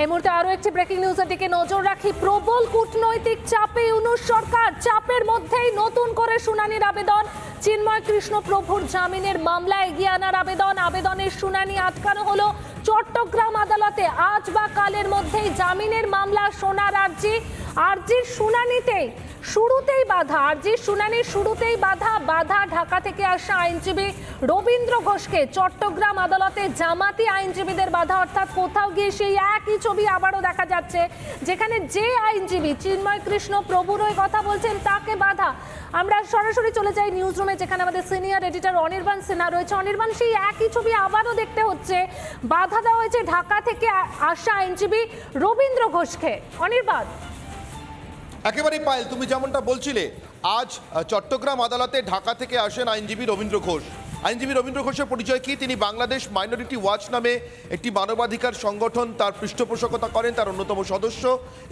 এই মুহূর্তে আরও একটি ব্রেকিং নিউজের দিকে নজর রাখি। প্রবল কূটনৈতিক চাপে ইউনুস সরকার চাপের মধ্যেই নতুন করে শুনানির আবেদন। চিন্ময় কৃষ্ণ প্রভুর জামিনের মামলা এগিয়ে আনার আবেদন। আবেদনের শুনানি আটকানো হলো চট্টগ্রাম আদালতে। আজ বা কালের মধ্যেই জামিনের মামলা শোনার আর্জি। আর্জির শুনানিতেই শুরুতেই বাধা, আরজির শুনানির শুরুতেই বাধা বাধা ঢাকা থেকে আসা আইনজীবী রবীন্দ্র ঘোষকে চট্টগ্রাম আদালতে জামাতি আইনজীবীদের বাধা, অর্থাৎ কোথাও গিয়ে সেই একই ছবি আবারও দেখা যাচ্ছে, যেখানে যে আইনজীবী চিন্ময় কৃষ্ণ প্রভুর হয়ে কথা বলছেন, তাকে বাধা। আমরা সরাসরি চলে যাই নিউজ রুমে যেখানে আমাদের সিনিয়র এডিটর অনির্বাণ সিনহা রয়েছে। অনির্বাণ, সেই একই ছবি আবারও দেখতে হচ্ছে। বাধা দেওয়া হয়েছে ঢাকা থেকে আসা আইনজীবী রবীন্দ্র ঘোষকে। অনির্বাণ। একেবারেই পায়েল, তুমি যেমনটা বলছিলে, আজ চট্টগ্রাম আদালতে ঢাকা থেকে আসেন আইনজীবী রবীন্দ্র ঘোষ। আইনজীবী রবীন্দ্র ঘোষের পরিচয় কি? তিনি বাংলাদেশ মাইনরিটি ওয়াচ নামে একটি মানবাধিকার সংগঠন তার পৃষ্ঠপোষকতা করেন, তার অন্যতম সদস্য।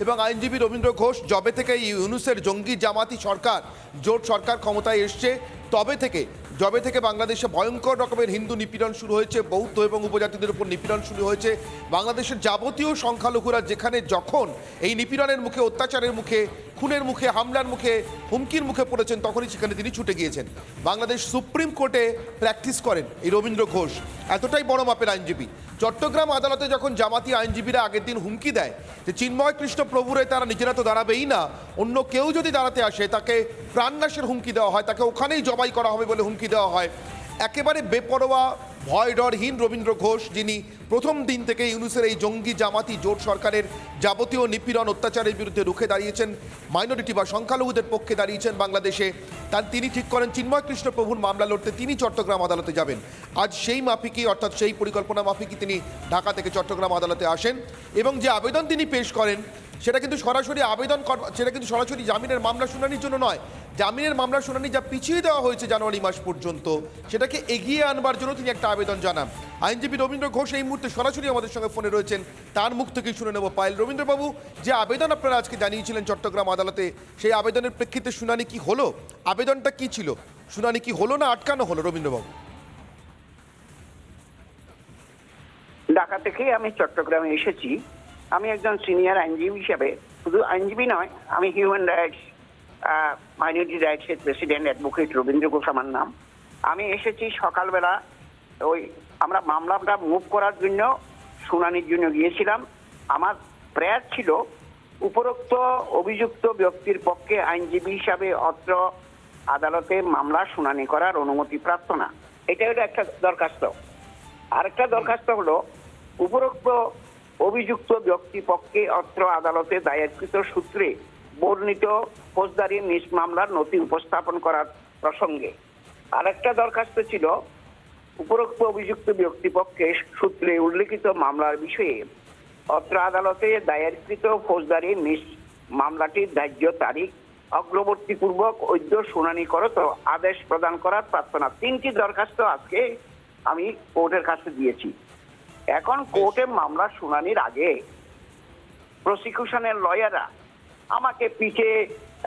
এবং আইনজীবী রবীন্দ্র ঘোষ জবে থেকে ইউনুসের জঙ্গি জামাতি সরকার, জোট সরকার ক্ষমতায় এসছে, তবে থেকে জবে থেকে বাংলাদেশে ভয়ঙ্কর রকমের হিন্দু নিপীড়ন শুরু হয়েছে, বৌদ্ধ এবং উপজাতিদের উপর নিপীড়ন শুরু হয়েছে। বাংলাদেশের যাবতীয় সংখ্যালঘুরা যেখানে যখন এই নিপীড়নের মুখে, অত্যাচারের মুখে, খুনের মুখে, হামলার মুখে, হুমকির মুখে পড়েছেন, তখনই সেখানে তিনি ছুটে গিয়েছেন। বাংলাদেশ সুপ্রিম কোর্টে প্র্যাকটিস করেন এই রবীন্দ্র ঘোষ, এতটাই বড় মাপের আইনজীবী। চট্টগ্রাম আদালতে যখন জামাতি আইনজীবীরা আগের দিন হুমকি দেয় যে চিন্ময় কৃষ্ণ প্রভুরে তারা নিজেরা তো দাঁড়াবেই না, অন্য কেউ যদি দাঁড়াতে আসে, তাকে প্রাণনাশের হুমকি দেওয়া হয়, তাকে ওখানেই জবাই করা হবে বলে হুমকি দেওয়া হয়। একেবারে বেপরোয়া ভয় ডরহীন রবীন্দ্র ঘোষ, যিনি প্রথম দিন থেকে ইউনুসের এই জঙ্গি জামাতি জোট সরকারের যাবতীয় নিপীড়ন অত্যাচারের বিরুদ্ধে রুখে দাঁড়িয়েছেন। মাইনরিটি বা সংখ্যালঘুদের পক্ষে দাঁড়িয়েছেন বাংলাদেশে। তার তিনি ঠিক করেন, চিন্ময় কৃষ্ণ প্রভুর মামলা লড়তে তিনি চট্টগ্রাম আদালতে যাবেন। আজ সেই মাফিকই, অর্থাৎ সেই পরিকল্পনা মাফিকই তিনি ঢাকা থেকে চট্টগ্রাম আদালতে আসেন এবং যে আবেদন তিনি পেশ করেন, সেটা কিন্তু সরাসরি আবেদন সেটা কিন্তু সরাসরি জামিনের মামলা শুনানির জন্য নয়। জামিনের মামলা শুনানি যা পিছিয়ে দেওয়া হয়েছে জানুয়ারি মাস পর্যন্ত, সেটাকে এগিয়ে আনবার জন্য তিনি একটা আবেদন জানান। আইনজীবী রবীন্দ্র ঘোষ এই মুহূর্তে সরাসরি আমাদের সঙ্গে ফোনে রয়েছেন। তার মুখ থেকেই শুনে নেব পায়েল। রবীন্দ্রবাবু, যে আবেদন আপনারা আজকে জানিয়েছিলেন চট্টগ্রাম আদালতে, সেই আবেদনের প্রেক্ষিতে শুনানি কি হলো? আবেদনটা কি ছিল? শুনানি কি হলো না আটকানো হলো রবীন্দ্রবাবু? ঢাকা থেকে আমি চট্টগ্রামে এসেছি। আমি একজন সিনিয়র আইনজীবী হিসেবে। শুধু আইনজীবী নয়, আমি হিউম্যান রাইটস মাইনরিটি রাইটসের প্রেসিডেন্ট অ্যাডভোকেট রবীন্দ্র ঘোষ আমার নাম। আমি এসেছি সকালবেলা ওই আমরা মামলাটা মুভ করার জন্য শুনানির জন্য গিয়েছিলাম। আমার প্রেয়ার ছিল উপরোক্ত অভিযুক্ত ব্যক্তির পক্ষে আইনজীবী হিসাবে অত্র আদালতে মামলা শুনানি করার অনুমতি প্রার্থনা। এটা হলো একটা দরখাস্ত। আরেকটা দরখাস্ত হলো উপরোক্ত অভিযুক্ত ব্যক্তি পক্ষে অত্র আদালতে দায়েরকৃত সূত্রে বর্ণিত ফৌজদারি নিজ মামলার নথি উপস্থাপন করার প্রসঙ্গে। আরেকটা দরখাস্ত ছিল উপরোক্ত অভিযুক্ত ব্যক্তি পক্ষে সূত্রে উল্লেখিত মামলার বিষয়ে অত্র আদালতে দায়েরকৃত ফৌজদারি নিজ মামলাটির ধার্য তারিখ অগ্রবর্তী পূর্বক ঐদ্য শুনানি করত আদেশ প্রদান করার প্রার্থনা। তিনটি দরখাস্ত আজকে আমি কোর্টের কাছে দিয়েছি। এখন কোর্টে মামলা শুনানির আগে প্রসিকিউশনের লয়াররা আমাকে পিঠে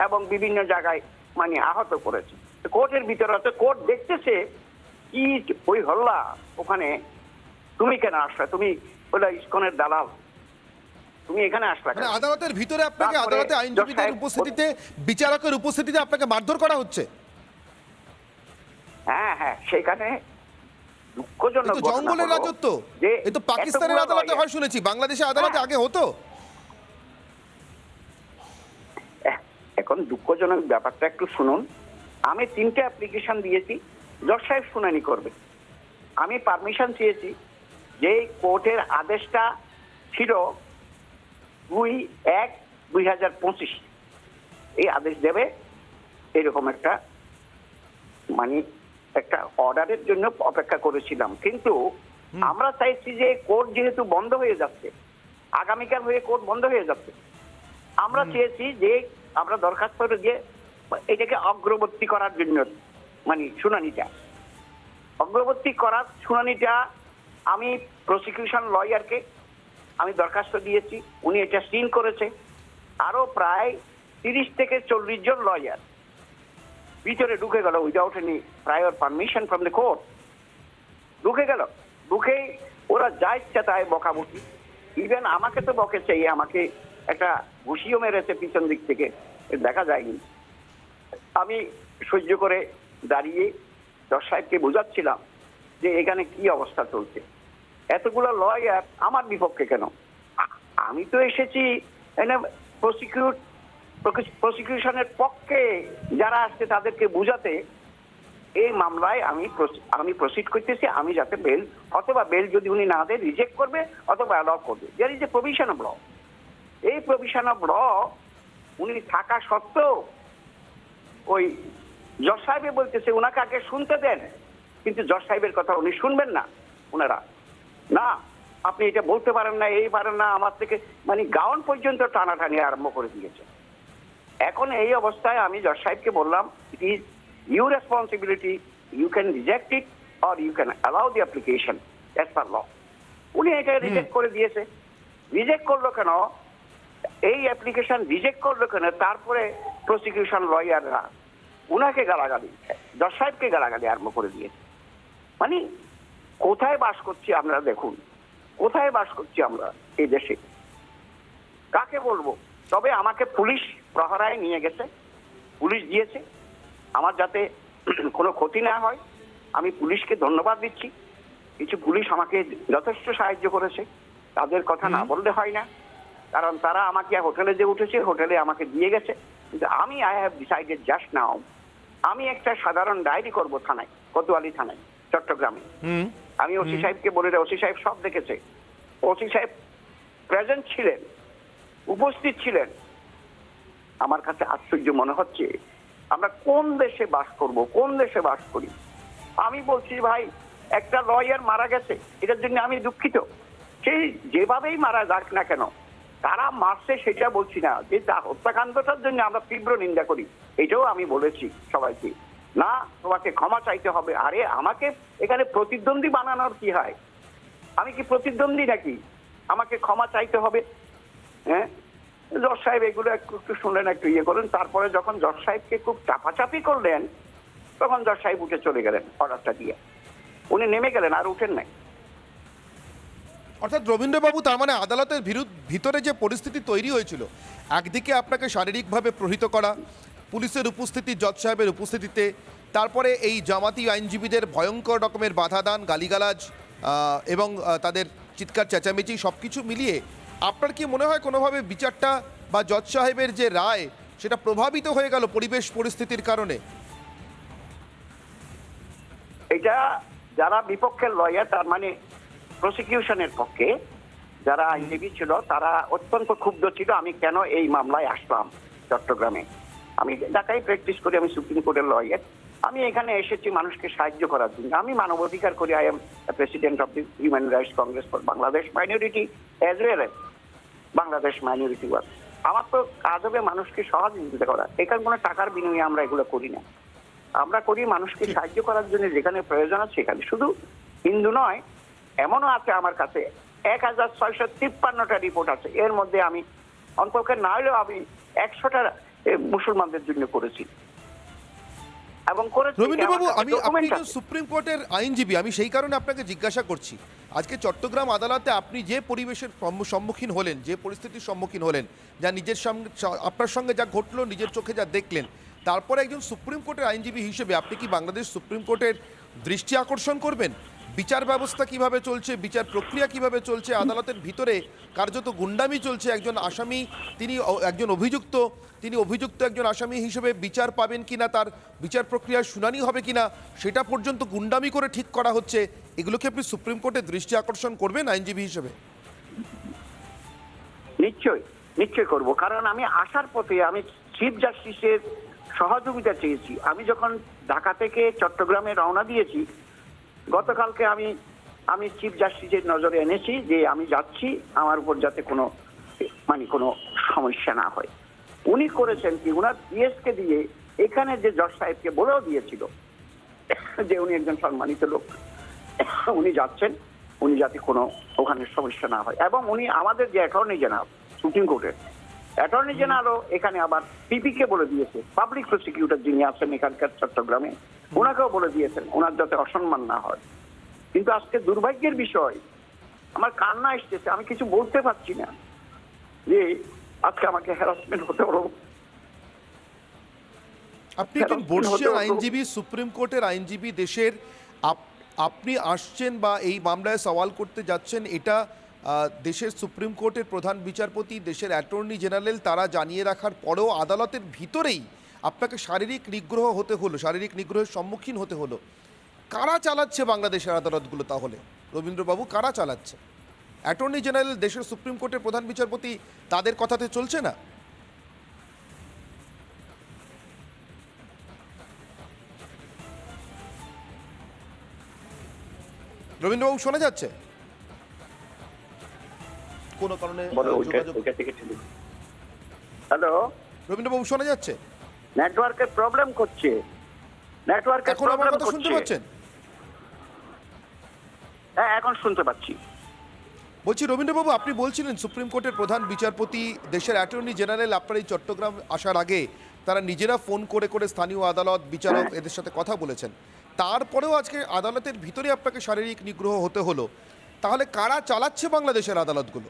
এবং বিভিন্ন জায়গায় মানে আহত করেছে। কোর্টের ভিতরে কোর্ট দেখতেছে কি ওই হল্লা ওখানে তুমি কেন আসলে? তুমি ওটা ইস্কনের দালাল। তুমি এখানে আসলা মানে আদালতের ভিতরে আপনাকে আদালতে আইনজীবীদের উপস্থিতিতে বিচারকের উপস্থিতিতে আপনাকে মারধর করা হচ্ছে? হ্যাঁ হ্যাঁ সেখানে দুঃখজনক জঙ্গলের রাজত্ব। তো পাকিস্তানের আদালতে হয় শুনেছি। বাংলাদেশের আদালতে হ্যাঁ। আগে হতো? এখন দুঃখজনক ব্যাপারটা একটু শুনুন। আমি তিনটে অ্যাপ্লিকেশন দিয়েছি। জজ সাহেব শুনানি করবে। আমি পারমিশন চেয়েছি যে কোর্টের আদেশটা ছিল দুই এক দুই হাজার পঁচিশ। এই আদেশ দেবে এরকম একটা মানে একটা অর্ডারের জন্য অপেক্ষা করেছিলাম। কিন্তু আমরা চাইছি যে কোর্ট যেহেতু বন্ধ হয়ে যাচ্ছে আগামীকাল হয়ে কোর্ট বন্ধ হয়ে যাচ্ছে আমরা চেয়েছি যে আমরা দরখাস্ত করে যে এটাকে অগ্রবর্তী করার জন্য মানে শুনানিটা। অগ্রবর্তী করার শুনানিটা আমি প্রসিকিউশন লয়ারকে আমি দরখাস্ত দিয়েছি, উনি এটা সিন করেছে। আরও প্রায় তিরিশ থেকে চল্লিশ জন লয়ার ভিতরে ঢুকে গেল without any prior permission from the court ঢুকে গেল, ঢুকে ওরা যা ইচ্ছা তাই বকাবকি। ইভেন আমাকে তো বকেছে আমাকে একটা ঘুষিও মেরেছে পিছন দিক থেকে, দেখা যায়নি। আমি সহ্য করে দাঁড়িয়ে দশ সাহেবকে বোঝাচ্ছিলাম যে এখানে কি অবস্থা চলছে। এতগুলো লয়ার আমার বিপক্ষে কেন? আমি তো এসেছি প্রসিকিউট প্রসিকিউশনের পক্ষে যারা আসছে তাদেরকে বুঝাতে এই মামলায় আমি আমি প্রসিড করতেছি, আমি যাতে বেল অথবা বেল যদি উনি না দেয় রিজেক্ট করবে, অথবা অ্যালাউ করবে। Is a provision of law এই প্রভিশন অফ ল উনি থাকা সত্ত্বেও ওই জজ সাহেবে বলতেছে ওনাকে আগে শুনতে দেন। কিন্তু জজ সাহেবের কথা উনি শুনবেন না ওনারা না আপনি এটা বলতে পারেন না এই পারেন না আমার থেকে মানে গাউন পর্যন্ত টানাটানি আরম্ভ করে দিয়েছে। এখন এই অবস্থায় আমি জজ সাহেবকে বললাম it is you responsibility you can reject it or you can allow the application as per law উনি এটা রিজেক্ট করে দিয়েছে। রিজেক্ট করল কেন? এই অ্যাপ্লিকেশন রিজেক্ট করল কেন? তারপরে প্রসিকিউশন লয়াররা উনাকে গালাগালি জজ সাহেবকে গালাগালি আরম্ভ করে দিয়েছে মানে কোথায় বাস করছি আমরা দেখুন কোথায় বাস করছি আমরা এই দেশে? কাকে বলব? তবে আমাকে পুলিশ প্রহরায় নিয়ে গেছে পুলিশ দিয়েছে। আমার যাতে কোনো ক্ষতি না হয় আমি পুলিশকে ধন্যবাদ দিচ্ছি। কিছু পুলিশ আমাকে যথেষ্ট সাহায্য করেছে তাদের কথা না বললে হয় না। কারণ তারা আমাকে হোটেলে যে উঠেছে হোটেলে আমাকে দিয়ে গেছে। কিন্তু আমি I have decided just now আমি একটা সাধারণ ডায়েরি করব থানায় কোতোয়ালি থানায় চট্টগ্রামে। আমি ওসি সাহেবকে বলে ওসি সাহেব সব দেখেছে। ওসি সাহেব প্রেজেন্ট ছিলেন উপস্থিত ছিলেন। আমার কাছে আশ্চর্য মনে হচ্ছে আমরা কোন দেশে বাস করব কোন দেশে বাস করি? আমি বলছি ভাই একটা লয়ার মারা গেছে এটার জন্য আমি দুঃখিত। সেই যেভাবেই মারা যাক না কেন তারা মারছে সেটা বলছি না। যে হত্যাকাণ্ডটার জন্য আমরা তীব্র নিন্দা করি। এটাও আমি বলেছি সবাইকে। না, তোমাকে ক্ষমা চাইতে হবে। আরে, আমাকে এখানে প্রতিদ্বন্দ্বী বানানোর কি হয়? আমি কি প্রতিদ্বন্দ্বী নাকি? আমাকে ক্ষমা চাইতে হবে। হ্যাঁ? জজ সাহেব, এগুলো একটু একটু শুনলেন, একটু ইয়ে করলেন তারপরে যখন জজ সাহেবকে খুব চাপাচাপি করলেন, তখন জজ সাহেব উঠে চলে গেলেন অর্ডারটা দিয়ে। উনি নেমে গেলেন, আর উঠেন নাই। অর্থাৎ রবীন্দ্রবাবু তার মানে আদালতের ভিতরে যে পরিস্থিতি তৈরি হয়েছিল, একদিকে আপনাকে শারীরিকভাবে প্রহিত করা পুলিশের উপস্থিতি, জজ সাহেবের উপস্থিতিতে। তারপরে এই জামাতি আইনজীবীদের ভয়ঙ্কর রকমের বাধাদান, গালিগালাজ এবং তাদের চিৎকার, চেঁচামেচি সব কিছু মিলিয়ে আপনার কি মনে হয় কোনোভাবে বিচারটা বা জজ সাহেবের যে রায়, সেটা প্রভাবিত হয়ে গেল পরিবেশ পরিস্থিতির কারণে? এটা যারা বিপক্ষের লয়ার তার মানে প্রসিকিউশনের পক্ষে, যারা আইনজীবী ছিল, তারা অত্যন্ত ক্ষুব্ধ ছিল, আমি কেন এই মামলায় আসলাম চট্টগ্রামে? আমি ঢাকায় প্র্যাকটিস করি, আমি সুপ্রিম কোর্টের লয়ার আমি এখানে এসেছি মানুষকে সাহায্য করার জন্য। আমি মানবাধিকার করি I am president of the human rights congress for Bangladesh minority as well as Bangladesh minority work আমার তো কাজ হবে মানুষকে সহযোগিতা করা। এখানে কোনো টাকার বিনিময়ে আমরা এগুলো করি না। আমরা করি মানুষকে সাহায্য করার জন্য যেখানে প্রয়োজন আছে সেখানে। শুধু হিন্দু নয়, এমনও আছে আমার কাছে। এক হাজার ছয়শো তিপ্পান্নটা রিপোর্ট আছে। এর মধ্যে আমি অন্তকে না হলেও আমি একশোটা মুসলমানদের জন্য করেছি। এবং রবীন্দ্রবাবু আমি আপনি একজন সুপ্রিম কোর্টের আইনজীবী আমি সেই কারণে আপনাকে জিজ্ঞাসা করছি। আজকে চট্টগ্রাম আদালতে আপনি যে পরিবেশের সম্মুখীন হলেন যে পরিস্থিতির সম্মুখীন হলেন যা নিজের সঙ্গে আপনার সঙ্গে যা ঘটলো নিজের চোখে যা দেখলেন তারপরে একজন সুপ্রিম কোর্টের আইনজীবী হিসেবে আপনি কি বাংলাদেশ সুপ্রিম কোর্টের দৃষ্টি আকর্ষণ করবেন? বিচার ব্যবস্থা কীভাবে চলছে, বিচার প্রক্রিয়া কীভাবে চলছে, আদালতের ভিতরে কার্যত গুন্ডামি চলছে। একজন আসামি, তিনি একজন অভিযুক্ত, তিনি অভিযুক্ত একজন আসামি হিসেবে বিচার পাবেন কিনা, তার বিচার প্রক্রিয়ার শুনানি হবে কিনা, সেটা পর্যন্ত গুন্ডামি করে ঠিক করা হচ্ছে। এগুলোকে আপনি সুপ্রিম কোর্টের দৃষ্টি আকর্ষণ করবেন আইনজীবী হিসেবে? নিশ্চয়ই নিশ্চয় করব। কারণ আমি আসার পথে আমি চিফ জাস্টিসের সহযোগিতা চেয়েছি। আমি যখন ঢাকা থেকে চট্টগ্রামে রওনা দিয়েছি গতকালকে আমি আমি চিফ জাস্টিসের নজরে এনেছি যে আমি যাচ্ছি আমার উপর যাতে কোনো মানে কোনো সমস্যা না হয়। উনি করেছেন কি উনার পিএসকে দিয়ে এখানে যে জজ সাহেবকে বলেও দিয়েছিল যে উনি একজন সম্মানিত লোক উনি যাচ্ছেন উনি যাতে কোনো ওখানে সমস্যা না হয়। এবং উনি আমাদের যে অ্যাটর্নি জেনারেল সুপ্রিম কোর্টের অ্যাটর্নি জেনারেলও এখানে আবার পিপিকে বলে দিয়েছে। পাবলিক প্রসিকিউটর যিনি আছেন এখানকার চট্টগ্রামে ওনাকেও বলে দিয়েছেন ওনার যাতে অসম্মান না হয়। কিন্তু আজকে দুর্ভাগ্যের বিষয় আমার কান্না এসতেছে আমি কিছু বলতে পারছি না যে আজকে আমাকে হ্যারাসমেন্ট হতে হলো আপনি একজন বর্ষীয় আইনজীবী সুপ্রিম কোর্টের আইনজীবী দেশের আপনি আসছেন বা এই মামলায় সওয়াল করতে যাচ্ছেন এটা আহ, দেশের সুপ্রিম কোর্টের প্রধান বিচারপতি দেশের অ্যাটর্নি জেনারেল তারা জানিয়ে রাখার পরেও আদালতের ভিতরেই আপনাকে শারীরিক নিগ্রহ হতে হলো শারীরিক নিগ্রহের সম্মুখীন হতে হলো। কারা চালাচ্ছে বাংলাদেশের আদালতগুলো তাহলে? রবীন্দ্রবাবু কারা চালাচ্ছে? অ্যাটর্নি জেনারেল দেশের সুপ্রিম কোর্টের প্রধান বিচারপতি তাদের কথাতে চলছে না? রবীন্দ্রবাবু শোনা যাচ্ছে? কোনো কারণে হ্যালো? রবীন্দ্রবাবু শোনা যাচ্ছে? নেটওয়ার্কের প্রবলেম করছে। নেটওয়ার্কের প্রবলেম শুনতে করছে। পাচ্ছেন? হ্যাঁ এখন শুনতে পাচ্ছি। বলছি রবীন্দ্রবাবু আপনি বলছিলেন সুপ্রিম কোর্টের প্রধান বিচারপতি দেশের অ্যাটর্নি জেনারেল আপনার এই চট্টগ্রাম আসার আগে তারা নিজেরা ফোন করে করে স্থানীয় আদালত বিচারক এদের সাথে কথা বলেছেন। তারপরেও আজকে আদালতের ভিতরে আপনাকে শারীরিক নিগ্রহ হতে হলো। তাহলে কারা চালাচ্ছে বাংলাদেশের আদালতগুলো?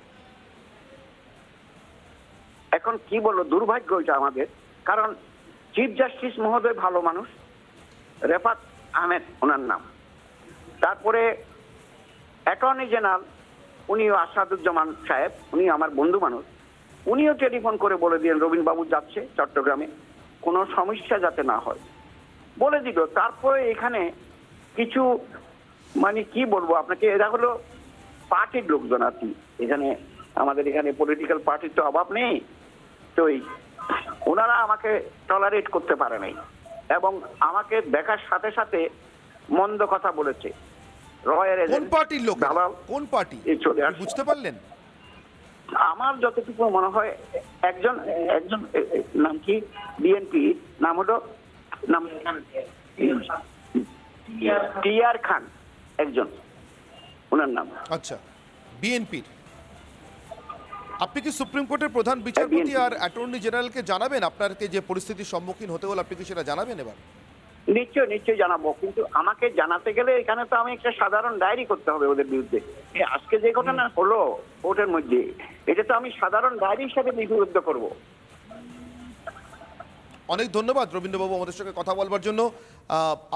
এখন কি বলব দুর্ভাগ্য এটা আমাদের। কারণ চিফ জাস্টিস মহোদয় ভালো মানুষ। রেফাত আহমেদ, ওনার নাম। তারপরে অ্যাটর্নি জেনারেল উনিও আসাদুজ্জামান সাহেব উনি আমার বন্ধু মানুষ। উনিও টেলিফোন করে বলে দিলেন রবীন বাবু যাচ্ছে চট্টগ্রামে, কোনো সমস্যা যাতে না হয়। বলে দিল, তারপরে এখানে কিছু মানে কি বলব আপনাকে, এরা হলো পার্টির লোকজন আর কি। এখানে আমাদের এখানে পলিটিক্যাল পার্টির তো অভাব নেই। তো এই ওনারা আমাকে টলারেট করতে পারে নাই। এবং আমাকে দেখার সাথে সাথে মন্দ কথা বলেছে। রয়ের কোন পার্টির লোক কোন পার্টি। বুঝতে পারলেন? আমার যতটুকু মনে হয় একজন একজন নাম কি? বিএনপি নাম হলো নাম টিআর খান একজন। ওনার নাম। আচ্ছা বিএনপির আপনি কি সুপ্রিম কোর্টের প্রধান বিচারপতি আর অ্যাটর্নি জেনারেলকে জানাবেন? আপনারকে যে পরিস্থিতির সম্মুখীন হতে হলো আপনি কি সেটা জানাবেন এবার? নিশ্চয় নিশ্চয় জানাব। কিন্তু আমাকে জানাতে গেলে এখানে তো আমি একটা সাধারণ ডায়েরি করতে হবে ওদের বিরুদ্ধে। আজকে যে ঘটনা হলো কোর্টের মধ্যে এটা তো আমি সাধারণ ডায়েরি হিসাবে লিপিবদ্ধ করব। অনেক ধন্যবাদ রবীন্দ্রবাবু আমাদের সঙ্গে কথা বলবার জন্য।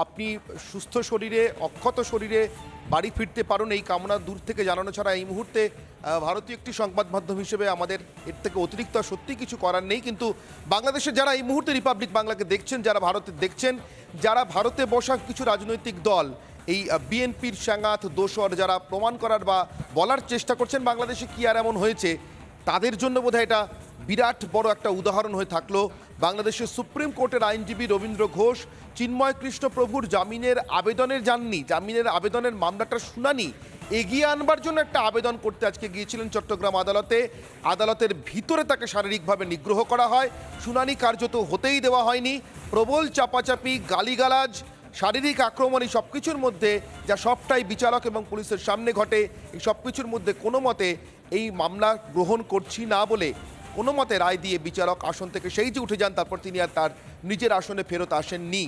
আপনি সুস্থ শরীরে, অক্ষত শরীরে বাড়ি ফিরতে পারুন, এই কামনা দূর থেকে জানানো ছাড়া এই মুহূর্তে ভারতীয় একটি সংবাদ মাধ্যম হিসেবে আমাদের এর থেকে অতিরিক্ত সত্যি কিছু করার নেই। কিন্তু বাংলাদেশের যারা এই মুহূর্তে রিপাবলিক বাংলাকে দেখছেন, যারা ভারতে দেখছেন, যারা ভারতে বসা কিছু রাজনৈতিক দল, এই বিএনপির সাঙ্গাত দোসর যারা প্রমাণ করার বা বলার চেষ্টা করছেন বাংলাদেশে কি আর এমন হয়েছে, তাদের জন্য বোধহয় এটা বিরাট বড় একটা উদাহরণ হয়ে থাকল। বাংলাদেশের সুপ্রিম কোর্টের আইনজীবী রবীন্দ্র ঘোষ, চিন্ময় কৃষ্ণ প্রভুর জামিনের আবেদনের যাননি জামিনের আবেদনের মামলাটার শুনানি এগিয়ে আনবার জন্য একটা আবেদন করতে আজকে গিয়েছিলেন চট্টগ্রাম আদালতে। আদালতের ভিতরে তাকে শারীরিকভাবে নিগ্রহ করা হয়। শুনানি কার্যত হতেই দেওয়া হয়নি। প্রবল চাপাচাপি, গালিগালাজ, শারীরিক আক্রমণ এই সব কিছুর মধ্যে যা সবটাই বিচারক এবং পুলিশের সামনে ঘটে, এই সব কিছুর মধ্যে কোনো মতে এই মামলা গ্রহণ করছি না বলে কোনো মতে রায় দিয়ে বিচারক আসন থেকে সেই যে উঠে যান, তারপর তিনি আর তার নিজের আসনে ফেরত আসেননি।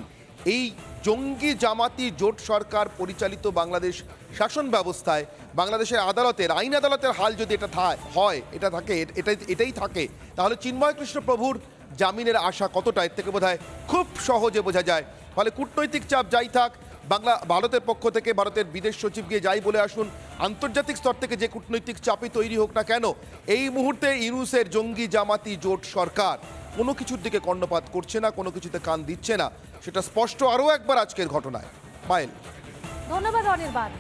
এই জঙ্গি জামাতি জোট সরকার পরিচালিত বাংলাদেশ শাসন ব্যবস্থায় বাংলাদেশের আদালতের, আইন আদালতের হাল যদি এটা হয়, এটা থাকে এটাই এটাই থাকে, তাহলে চিন্ময় কৃষ্ণ প্রভুর জামিনের আশা কতটা? এর থেকে বোধহয় খুব সহজে বোঝা যায়। ফলে কূটনৈতিক চাপ যাই থাক বাংলা ভারতের পক্ষ থেকে ভারতের বিদেশ সচিব গিয়ে যাই বলে আসুন আন্তর্জাতিক স্তর থেকে যে কূটনৈতিক চাপই তৈরি হোক না কেন এই মুহূর্তে ইউনুসের জঙ্গি জামাতি জোট সরকার কোনো কিছুর দিকে কর্ণপাত করছে না কোনো কিছুতে কান দিচ্ছে না সেটা স্পষ্ট আরও একবার আজকের ঘটনায়। পায়েল ধন্যবাদ অনির্বাণ।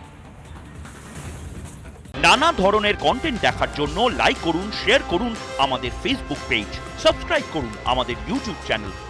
নানা ধরনের কন্টেন্ট দেখার জন্য লাইক করুন শেয়ার করুন আমাদের ফেসবুক পেজ সাবস্ক্রাইব করুন আমাদের ইউটিউব চ্যানেল